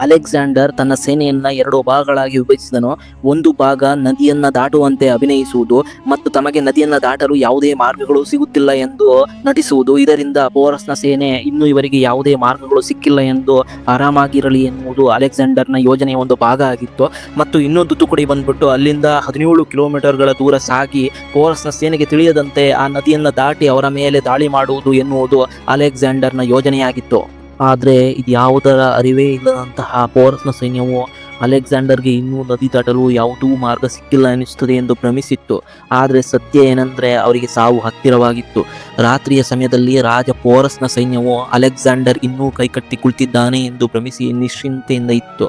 Alexander ತನ್ನ ಸೇನೆಯನ್ನ ಎರಡು ಭಾಗಗಳಾಗಿ ವಿಭಜಿಸಿದನು. ಒಂದು ಭಾಗ ನದಿಯನ್ನ ದಾಟುವಂತೆ ಅಭಿನಯಿಸುವುದು ಮತ್ತು ತಮಗೆ ನದಿಯನ್ನ ದಾಟಲು ಯಾವುದೇ ಮಾರ್ಗಗಳು ಸಿಗುತ್ತಿಲ್ಲ ಎಂದು ನಟಿಸುವುದು. ಇದರಿಂದ ಪೋರಸ್ನ ಸೇನೆ ಇನ್ನು ಇವರಿಗೆ ಯಾವುದೇ ಮಾರ್ಗಗಳು ಸಿಕ್ಕಿಲ್ಲ ಎಂದು ಆರಾಮಾಗಿರಲಿ ಎನ್ನುವುದು ಅಲೆಕ್ಸಾಂಡರ್ನ ಯೋಜನೆಯ ಒಂದು ಭಾಗ ಆಗಿತ್ತು. ಮತ್ತು ಇನ್ನೊಂದು ತುಕಡಿ ಬಂದ್ಬಿಟ್ಟು ಅಲ್ಲಿಂದ ಹದಿನೇಳು ಕಿಲೋಮೀಟರ್ಗಳ ದೂರ ಸಾಗಿ ಪೋರಸ್ನ ಸೇನೆಗೆ ತಿಳಿಯದಂತೆ ಆ ನದಿಯನ್ನ ದಾಟಿ ಅವರ ಮೇಲೆ ದಾಳಿ ಮಾಡುವುದು ಎನ್ನುವುದು ಅಲೆಕ್ಸಾಂಡರ್ನ ಯೋಜನೆಯಾಗಿತ್ತು. ಆದರೆ ಇದು ಯಾವುದರ ಅರಿವೇ ಇಲ್ಲದಂತಹ ಪೋರಸ್ನ ಸೈನ್ಯವು ಅಲೆಕ್ಸಾಂಡರ್ಗೆ ಇನ್ನೂ ನದಿ ದಾಟಲು ಯಾವುದೂ ಮಾರ್ಗ ಸಿಕ್ಕಿಲ್ಲ ಎನಿಸುತ್ತದೆ ಎಂದು ಭ್ರಮಿಸಿತ್ತು. ಆದರೆ ಸತ್ಯ ಏನೆಂದರೆ ಅವರಿಗೆ ಸಾವು ಹತ್ತಿರವಾಗಿತ್ತು. ರಾತ್ರಿಯ ಸಮಯದಲ್ಲಿ ರಾಜ ಪೋರಸ್ನ ಸೈನ್ಯವು ಅಲೆಕ್ಸಾಂಡರ್ ಇನ್ನೂ ಕೈಕಟ್ಟಿ ಕುಳಿತಿದ್ದಾನೆ ಎಂದು ಭ್ರಮಿಸಿ ನಿಶ್ಚಿಂತೆಯಿಂದ ಇತ್ತು.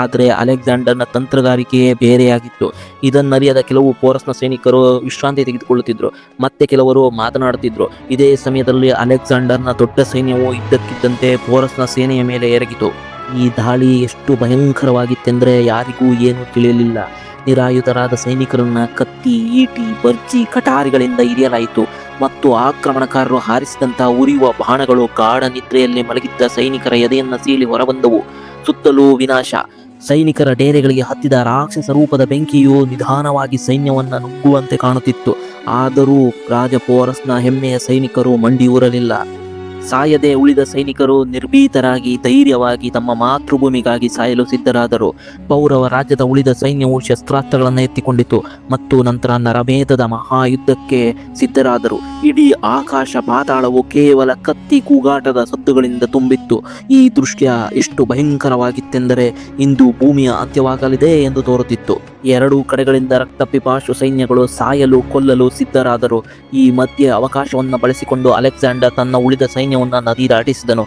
ಆದರೆ ಅಲೆಕ್ಸಾಂಡರ್ನ ತಂತ್ರಗಾರಿಕೆಯೇ ಬೇರೆಯಾಗಿತ್ತು. ಇದನ್ನರಿಯದ ಕೆಲವು ಪೋರಸ್ನ ಸೈನಿಕರು ವಿಶ್ರಾಂತಿ ತೆಗೆದುಕೊಳ್ಳುತ್ತಿದ್ದರು ಮತ್ತೆ ಕೆಲವರು ಮಾತನಾಡುತ್ತಿದ್ದರು ಇದೇ ಸಮಯದಲ್ಲಿ ಅಲೆಕ್ಸಾಂಡರ್ನ ದೊಡ್ಡ ಸೈನ್ಯವು ಇದ್ದಕ್ಕಿದ್ದಂತೆ ಪೋರಸ್ನ ಸೇನೆಯ ಮೇಲೆ ಎರಗಿತು. ಈ ದಾಳಿ ಎಷ್ಟು ಭಯಂಕರವಾಗಿತ್ತೆಂದರೆ ಯಾರಿಗೂ ಏನೂ ತಿಳಿಯಲಿಲ್ಲ. ನಿರಾಯುಧರಾದ ಸೈನಿಕರನ್ನ ಕತ್ತಿ, ಈಟಿ, ಬರ್ಜಿ, ಕಟಾರಿಗಳಿಂದ ಇರಿಯಲಾಯಿತು ಮತ್ತು ಆಕ್ರಮಣಕಾರರು ಹಾರಿಸಿದಂಥ ಉರಿಯುವ ಬಾಣಗಳು ಗಾಢ ನಿದ್ರೆಯಲ್ಲಿ ಮಲಗಿದ್ದ ಸೈನಿಕರ ಎದೆಯನ್ನು ಸೀಳಿ ಹೊರಬಂದವು. ಸುತ್ತಲೂ ವಿನಾಶ. ಸೈನಿಕರ ಡೇರೆಗಳಿಗೆ ಹತ್ತಿದ ರಾಕ್ಷಸ ರೂಪದ ಬೆಂಕಿಯು ನಿಧಾನವಾಗಿ ಸೈನ್ಯವನ್ನು ನುಗ್ಗುವಂತೆ ಕಾಣುತ್ತಿತ್ತು. ಆದರೂ ರಾಜಪೋರಸ್ನ ಹೆಮ್ಮೆಯ ಸೈನಿಕರು ಮಂಡಿಯೂರಲಿಲ್ಲ. ಸಾಯದೆ ಉಳಿದ ಸೈನಿಕರು ನಿರ್ಭೀತರಾಗಿ ಧೈರ್ಯವಾಗಿ ತಮ್ಮ ಮಾತೃಭೂಮಿಗಾಗಿ ಸಾಯಲು ಸಿದ್ಧರಾದರು. ಪೌರವ ರಾಜ್ಯದ ಉಳಿದ ಸೈನ್ಯವು ಶಸ್ತ್ರಾಸ್ತ್ರಗಳನ್ನು ಎತ್ತಿಕೊಂಡಿತು ಮತ್ತು ನಂತರ ನರಮೇಧದ ಮಹಾಯುದ್ಧಕ್ಕೆ ಸಿದ್ಧರಾದರು. ಇಡೀ ಆಕಾಶ ಪಾತಾಳವು ಕೇವಲ ಕತ್ತಿ ಕೂಗಾಟದ ಸದ್ದುಗಳಿಂದ ತುಂಬಿತ್ತು. ಈ ದೃಶ್ಯ ಎಷ್ಟು ಭಯಂಕರವಾಗಿತ್ತೆಂದರೆ ಇಂದು ಭೂಮಿಯ ಅಂತ್ಯವಾಗಲಿದೆ ಎಂದು ತೋರುತ್ತಿತ್ತು. ಎರಡೂ ಕಡೆಗಳಿಂದ ರಕ್ತ ಪಿಪಾಶು ಸೈನ್ಯಗಳು ಸಾಯಲು, ಕೊಲ್ಲಲು ಸಿದ್ಧರಾದರು. ಈ ಮಧ್ಯೆ ಅವಕಾಶವನ್ನು ಬಳಸಿಕೊಂಡು ಅಲೆಕ್ಸಾಂಡರ್ ತನ್ನ ಉಳಿದ ಸೈನ್ಯವನ್ನು ನದಿ ದಾಟಿಸಿದನು.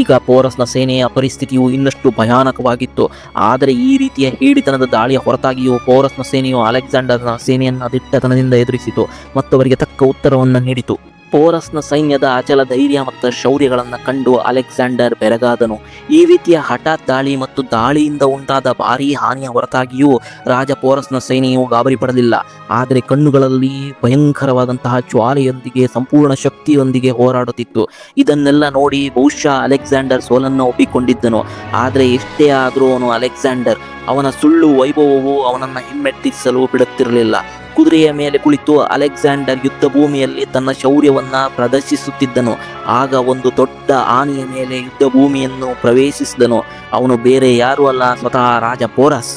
ಈಗ ಪೋರಸ್ನ ಸೇನೆಯ ಪರಿಸ್ಥಿತಿಯು ಇನ್ನಷ್ಟು ಭಯಾನಕವಾಗಿತ್ತು. ಆದರೆ ಈ ರೀತಿಯ ಹೇಡಿತನದ ದಾಳಿಯ ಹೊರತಾಗಿಯೂ ಪೋರಸ್ನ ಸೇನೆಯು ಅಲೆಕ್ಸಾಂಡರ್ನ ಸೇನೆಯನ್ನು ದಿಟ್ಟತನದಿಂದ ಎದುರಿಸಿತು ಮತ್ತು ಅವರಿಗೆ ತಕ್ಕ ಉತ್ತರವನ್ನು ನೀಡಿತು. ಪೋರಸ್ನ ಸೈನ್ಯದ ಅಚಲ ಧೈರ್ಯ ಮತ್ತು ಶೌರ್ಯಗಳನ್ನು ಕಂಡು ಅಲೆಕ್ಸಾಂಡರ್ ಬೆರಗಾದನು. ಈ ರೀತಿಯ ಹಠಾತ್ ದಾಳಿ ಮತ್ತು ದಾಳಿಯಿಂದ ಉಂಟಾದ ಭಾರೀ ಹಾನಿಯ ಹೊರತಾಗಿಯೂ ರಾಜ ಪೋರಸ್ನ ಸೈನ್ಯವು ಗಾಬರಿ ಪಡಲಿಲ್ಲ. ಆದರೆ ಕಣ್ಣುಗಳಲ್ಲಿ ಭಯಂಕರವಾದಂತಹ ಜ್ವಾಲೆಯೊಂದಿಗೆ ಸಂಪೂರ್ಣ ಶಕ್ತಿಯೊಂದಿಗೆ ಹೋರಾಡುತ್ತಿತ್ತು. ಇದನ್ನೆಲ್ಲ ನೋಡಿ ಬಹುಶಃ ಅಲೆಕ್ಸಾಂಡರ್ ಸೋಲನ್ನು ಒಪ್ಪಿಕೊಂಡಿದ್ದನು. ಆದರೆ ಎಷ್ಟೇ ಆದರೂ ಅವನು ಅಲೆಕ್ಸಾಂಡರ್. ಅವನ ಸುಳ್ಳು ವೈಭವವು ಅವನನ್ನು ಹಿಮ್ಮೆಟ್ಟಿಸಲು ಬಿಡುತ್ತಿರಲಿಲ್ಲ. ಕುದುರೆಯ ಮೇಲೆ ಕುಳಿತು ಅಲೆಕ್ಸಾಂಡರ್ ಯುದ್ಧ ಭೂಮಿಯಲ್ಲಿ ತನ್ನ ಶೌರ್ಯವನ್ನ ಪ್ರದರ್ಶಿಸುತ್ತಿದ್ದನು. ಆಗ ಒಂದು ದೊಡ್ಡ ಆನೆಯ ಮೇಲೆ ಯುದ್ಧ ಭೂಮಿಯನ್ನು ಪ್ರವೇಶಿಸಿದನು. ಅವನು ಬೇರೆ ಯಾರೂ ಅಲ್ಲ, ಸ್ವತಃ ರಾಜ ಪೋರಸ್.